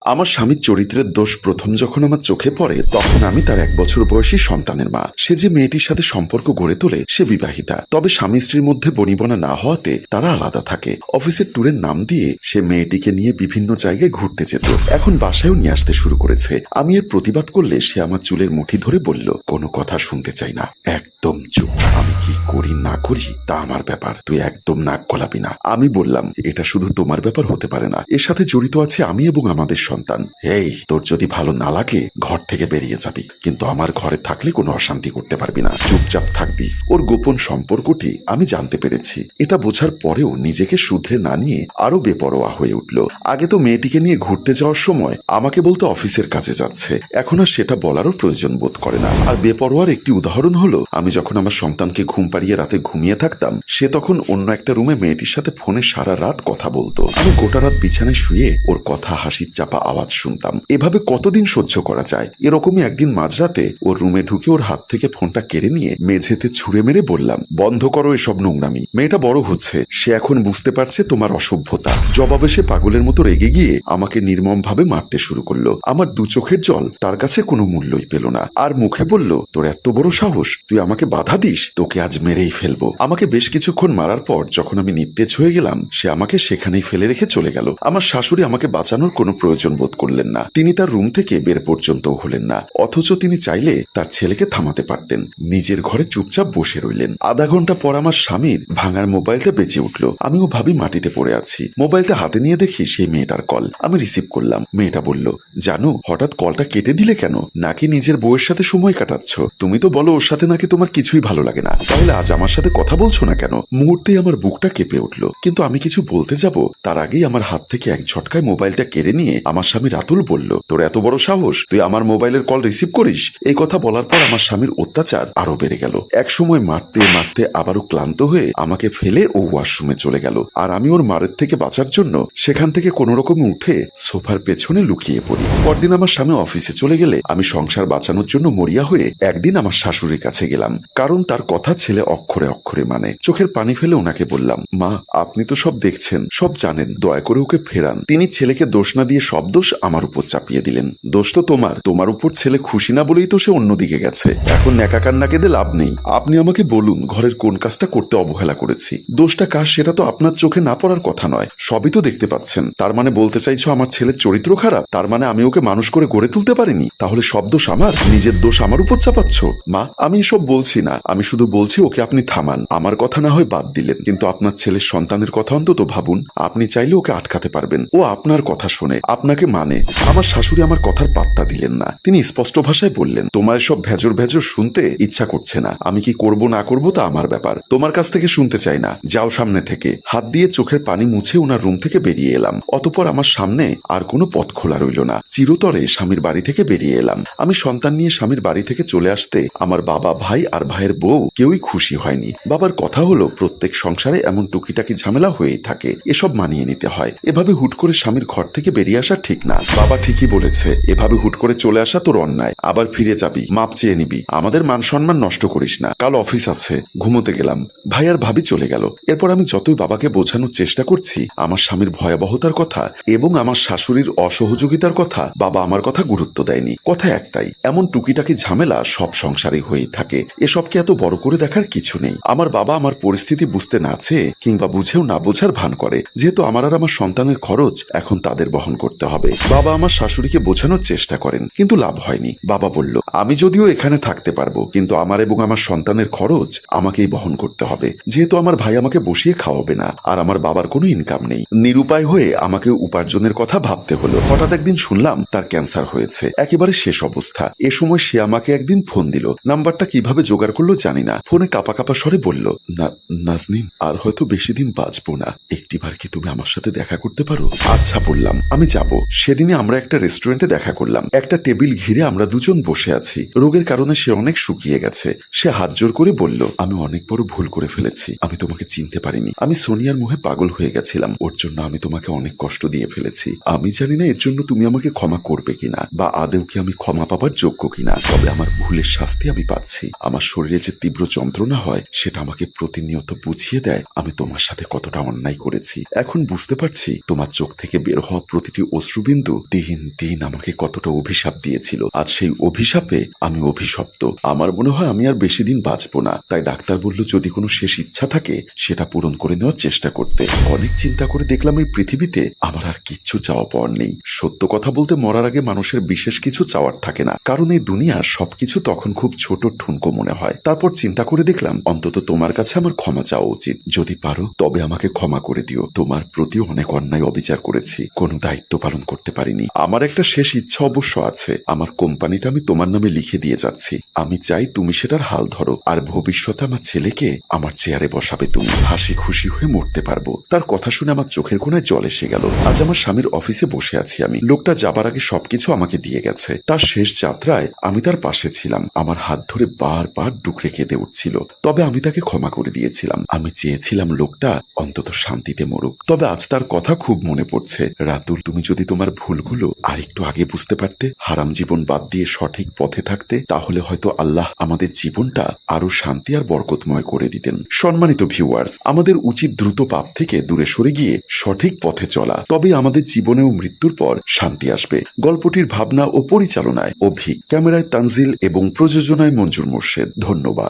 আমার স্বামীর চরিত্রের দোষ প্রথম যখন আমার চোখে পড়ে, তখন আমি তার এক বছর বয়সী সন্তানের মা। সে যে মেয়েটির সাথে সম্পর্ক গড়ে তোলে, সে বিবাহিতা। তবে স্বামী স্ত্রীর মধ্যে বনিবনা না হওয়াতে তারা আলাদা থাকে। অফিসের ট্যুরের নাম দিয়ে সে মেয়েটিকে নিয়ে বিভিন্ন জায়গায় ঘুরতে যেত। এখন বাসায়ও নিয়ে আসতে শুরু করেছে। আমি এর প্রতিবাদ করলে সে আমার চুলের মুঠি ধরে বলল, কোনো কথা শুনতে চাই না। একদম চুপ। আমি কি করি, না করি, তা আমার ব্যাপার। তুই একদম নাক গলাবি না। আমি বললাম, এটা শুধু তোমার ব্যাপার হতে পারে না। এর সাথে জড়িত আছে আমি এবং আমাদের সন্তান। এই তোর যদি ভালো না লাগে, ঘর থেকে বেরিয়ে যাবি। কিন্তু আমার ঘরে থাকলে কোনো অশান্তি করতে পারবি না। চুপচাপ থাকবি। ওর গোপন সম্পর্কটি আমি জানতে পেরেছি। এটা বোঝার পরেও নিজেকে শুধরে না নিয়ে আরও বেপরোয়া হয়ে উঠল। আগে তো মেয়েটিকে নিয়ে ঘুরতে যাওয়ার সময় আমাকে বলতো অফিসের কাজে যাচ্ছে। এখন আর সেটা বলারও প্রয়োজন বোধ করে না। আর বেপরোয়ার একটি উদাহরণ হলো, আমি যখন আমার সন্তানকে ঘুম পাড়িয়ে রাতে ঘুমিয়ে থাকতাম, সে তখন অন্য একটা রুমে মেয়েটির সাথে ফোনে সারা রাত কথা বলতো। আমি গোটা রাত বিছানায় শুয়ে ওর কথা, হাসির চাপা আওয়াজ শুনতাম। এভাবে কতদিন সহ্য করা যায়? এরকমই একদিন মাঝরাতে ওর রুমে ঢুকে ওর হাত থেকে ফোনটা কেড়ে নিয়ে মেঝেতে ছুঁড়ে মেরে বললাম, বন্ধ করো এসব নোংরামি। মেয়েটা বড় হচ্ছে। সে এখন বুঝতে পারছে তোমার অসভ্যতা। জবাবে সে পাগলের মতো রেগে গিয়ে আমাকে নির্মম ভাবে মারতে শুরু করল। আমার দু চোখের জল তার কাছে কোনো মূল্যই পেল না। আর মুখে বলল, তোর এত বড় সাহস, তুই আমাকে বাধা দিস, তোকে আজ মেরেই ফেলব। আমাকে বেশ কিছুক্ষণ মারার পর যখন আমি নিস্তেজ হয়ে গেলাম, সে আমাকে সেখানেই ফেলে রেখে চলে গেল। আমার শাশুড়ি আমাকে বাঁচানোর কোনো প্রয়োজন বোধ করলেন না। তিনি তার রুম থেকে বের পর্যন্ত হলেন না। অথচ তিনি চাইলে তার ছেলেকে থামাতে পারতেন। নিজের ঘরে চুপচাপ বসে রইলেন। আধা ঘণ্টা পর আমার স্বামীর ভাঙার মোবাইলটা বেঁচে উঠল। আমিও ভাবি মাটিতে পড়ে আছি। মোবাইলটা হাতে নিয়ে দেখি সেই মেয়েটার কল। আমি রিসিভ করলাম। মেয়েটা বলল, জানো, হঠাৎ কলটা কেটে দিলে কেন? নাকি নিজের বউয়ের সাথে সময় কাটাচ্ছ? তুমি তো বলো, ওর সাথে নাকি তোমার কিছুই ভালো লাগে না। তাহলে আজ আমার সাথে কথা বলছো না কেন? মুহূর্তেই আমার বুকটা কেঁপে উঠল। কিন্তু আমি কিছু বলতে যাব? তার আগেই আমার হাত থেকে এক ঝটকায় মোবাইলটা কেড়ে নিয়ে আমার স্বামী রাতুল বলল, তোর এত বড় সাহস? তুই আমার মোবাইলের কল রিসিভ করিস? এই কথা বলার পর আমার স্বামীর অত্যাচার আরও বেড়ে গেল। এক সময় মারতে মারতে আবারও ক্লান্ত হয়ে আমাকে ফেলে ও ওয়াশরুমে চলে গেল। আর আমি ওর মারের থেকে বাঁচার জন্য সেখান থেকে কোনো রকমে উঠে সোফার পেছনে লুকিয়ে পড়ি। পরদিন আমার স্বামী অফিসে চলে গেলে আমি সংসার বাঁচানোর জন্য মরিয়া হয়ে একদিন আমার শাশুড়ির কাছে গেলাম। কারণ তার কথা ছেলে অক্ষরে অক্ষরে মানে। চোখের পানি ফেলে ওনাকে বললাম, মা, আপনি তো সব দেখছেন, সব জানেন, দয়া করে ওকে ফেরান। তিনি ছেলেকে দোষ না দিয়ে সব দোষ আমার উপর চাপিয়ে দিলেন। দোষ তো তোমার তোমার উপর ছেলে খুশি না বলেই তো সে অন্যদিকে গেছে। এখন ন্যাকা কান্না কেঁদে লাভ নেই। আপনি আমাকে বলুন, ঘরের কোন কাজটা করতে অবহেলা করেছি? দোষটা কাজ সেটা তো আপনার চোখে না পড়ার কথা নয়। সবই তো দেখতে পাচ্ছেন। তার মানে বলতে চাইছো আমার ছেলের চরিত্র খারাপ? তার মানে আমি ওকে মানুষ করে গড়ে তুলতে পারিনি? তাহলে সব দোষ আমার? নিজের দোষ আমার উপর চাপাচ্ছ? মা, আমি এসব বলছি না। আমি শুধু বলছি, ওকে আপনি থামান। আমার কথা না হয় বাদ দিলেন। কিন্তু আপনার ছেলের সন্তানের কথা অন্তত ভাবুন। আপনি চাইলে ওকে আটকাতে পারবেন। ও আপনার কথা শুনে, আপনাকে মানে। আমার শাশুড়ি আমার কথার পাত্তা দিলেন না। তিনি স্পষ্ট ভাষায় বললেন, তোমার সব ভেজর ভেজর শুনতে ইচ্ছা করছে না। আমি কি করব, না করব তা আমার ব্যাপার। তোমার কাছ থেকে শুনতে চাই না। যাও সামনে থেকে। হাত দিয়ে চোখের পানি মুছে ওনার রুম থেকে বেরিয়ে এলাম। অতপর আমার সামনে আর কোনো পথ খোলা রইল না। চিরতরে স্বামীর বাড়ি থেকে বেরিয়ে এলাম। আমি সন্তান নিয়ে স্বামীর বাড়ি থেকে চলে আসতে আমার বাবা, ভাই আর ভাইয়ের বউ কেউই খুশি হয়নি। বাবার কথা হলো, প্রত্যেক সংসারে এমন টুকিটাকি ঝামেলা হয়েই থাকে। এসব মানিয়ে নিতে হয়। এভাবে হুট করে স্বামীর ঘর থেকে বেরিয়ে আসা ঠিক না। বাবা ঠিকই বলেছে, এভাবে হুট করে চলে আসা তোর অন্যায়। আবার ফিরে যাবি। মাপ চেয়ে নিবি। আমাদের মান সম্মান নষ্ট করিস না। কাল অফিস আছে। ঘুমোতে গেলাম। ভাই আর ভাবি চলে গেল। এরপর আমি যতই বাবাকে বোঝানোর চেষ্টা করছি, আমার স্বামীর ভয়াবহতার কথা এবং আমার শাশুড়ির অসহযোগিতার কথা বাবা আমার কথা গুরুত্ব দেয়নি। কথা একটাই, এমন টুকিটাকি ঝামেলা সব সংসারে হয়েই থাকে। এসবকে এত বড় করে দেখার কিছু নেই। আমার বাবা আমার পরিস্থিতি বুঝতে না চেয়ে কিংবা বুঝেও না বোঝার ভান করে, যেহেতু আমার আর আমার সন্তানের খরচ এখন তাদের বহন করতে হবে। বাবা আমার শাশুড়িকে বোঝানোর চেষ্টা করেন, কিন্তু লাভ হয়নি। বাবা বলল, আমি যদিও এখানে থাকতে পারব, কিন্তু আমার এবং আমার সন্তানের খরচ আমাকেই বহন করতে হবে। যেহেতু আমার ভাই আমাকে বসিয়ে খাওয়াবে না, আর আমার বাবার কোনো ইনকাম নেই। নিরুপায় হয়ে আমাকে উপার্জনের কথা ভাবতে হলো। হঠাৎ একদিন শুনলাম তার ক্যান্সার হয়েছে। একেবারে শেষ অবস্থা। এ সময় সে আমাকে একদিন ফোন দিল, নাম্বারটা কীভাবে জোগাড় করল, জানি না। ফোনে কাপা কাপা স্বরে বলল নাজনীন, আর হয়তো বেশি দিন বাঁচবো না। একটিবার কি তুমি আমার সাথে দেখা করতে পারো? আচ্ছা বললাম, আমি যাব। সেদিনে আমরা একটা রেস্টুরেন্টে দেখা করলাম। একটা টেবিল ঘিরে আমরা দুজন বসে আছি। রোগের কারণে সে অনেক শুকিয়ে গেছে। সে হাত জোর করে বলল, আমি অনেক বড় ভুল করে ফেলেছি। আমি তোমাকে চিনতে পারিনি। আমি সোনিয়ার মুহে পাগল হয়ে গেছিলাম। ওর জন্য আমি তোমাকে অনেক কষ্ট দিয়ে ফেলেছি। আমি জানি না এর জন্য তুমি আমাকে ক্ষমা করবে কিনা, বা আদেও কি আমি ক্ষমা পাবার যোগ্য কিনা। তবে আমার ভুলের শাস্তি আমি পাচ্ছি। আমার আমার শরীরে যে তীব্র যন্ত্রণা হয়, সেটা আমাকে প্রতিনিয়ত বুঝিয়ে দেয় আমি তোমার সাথে কতটা অন্যায় করেছি। এখন বুঝতে পারছি তোমার চোখ থেকে বের হওয়া প্রতিটি অশ্রুবিন্দু দিন দিন আমাকে কতটা অভিশাপ দিয়েছিল। আজ সেই অভিশাপে আমি অভিশপ্ত। আমার মনে হয় আমি আর বেশি দিন বাঁচবো না। তাই ডাক্তার বলল, যদি কোনো শেষ ইচ্ছা থাকে, সেটা পূরণ করে নেওয়ার চেষ্টা করতে। অনেক চিন্তা করে দেখলাম এই পৃথিবীতে আমার আর কিচ্ছু চাওয়া পাওয়ার নেই। সত্য কথা বলতে মরার আগে মানুষের বিশেষ কিছু চাওয়ার থাকে না। কারণ এই দুনিয়ার সবকিছু তখন খুব ছোট, ঠুনকো মনে হয়। তারপর চিন্তা করে দেখলাম, অন্তত তোমার কাছে আমার ক্ষমা চাওয়া উচিত। যদি পারো, তবে আমাকে ক্ষমা করে দিও। তোমার প্রতি অনেক অন্যায় অবিচার করেছি। কোনো দায়িত্ব পালন করতে পারিনি। আমার একটা শেষ ইচ্ছা অবশ্য আছে। আমার কোম্পানিটা আমি তোমার নামে লিখে দিয়ে যাচ্ছি। আমি চাই তুমি সেটার হাল ধরো। আর ভবিষ্যতে আমার ছেলেকে আমার চেয়ারে বসাবে তুমি। হাসি খুশি হয়ে মরতে পারব। তার কথা শুনে আমার চোখের কোনায় জল এসে গেল। আজ আমার স্বামীর অফিসে বসে আছি আমি। লোকটা যাবার আগে সবকিছু আমাকে দিয়ে গেছে। তার শেষ যাত্রায় আমি তার পাশে ছিলাম। আমার হাত ধরে বারবার ডুকরে কেঁদে উঠছিল। তবে আমি তাকে ক্ষমা করে দিয়েছিলাম। আমি চেয়েছিলাম লোকটা অন্তত শান্তিতে মরুক। তবে আজ তার কথা খুব মনে পড়ছে। রাতুল, তুমি যদি তোমার ভুলগুলো আর একটু আগে বুঝতে পারতে, হারাম জীবন বাদ দিয়ে সঠিক পথে থাকতে, তাহলে হয়তো আল্লাহ আমাদের জীবনটা আরও শান্তি আর বরকতময় করে দিতেন। সম্মানিত ভিউয়ার্স আমাদের উচিত দ্রুত পাপ থেকে দূরে সরে গিয়ে সঠিক পথে চলা। তবে আমাদের জীবনে ও মৃত্যুর পর শান্তি আসবে। গল্পটির ভাবনা ও পরিচালনায় অভি, ক্যামেরায় তানজিল এবং প্রযোজনায় মঞ্জুর মোর্শেদ। ধন্যবাদ।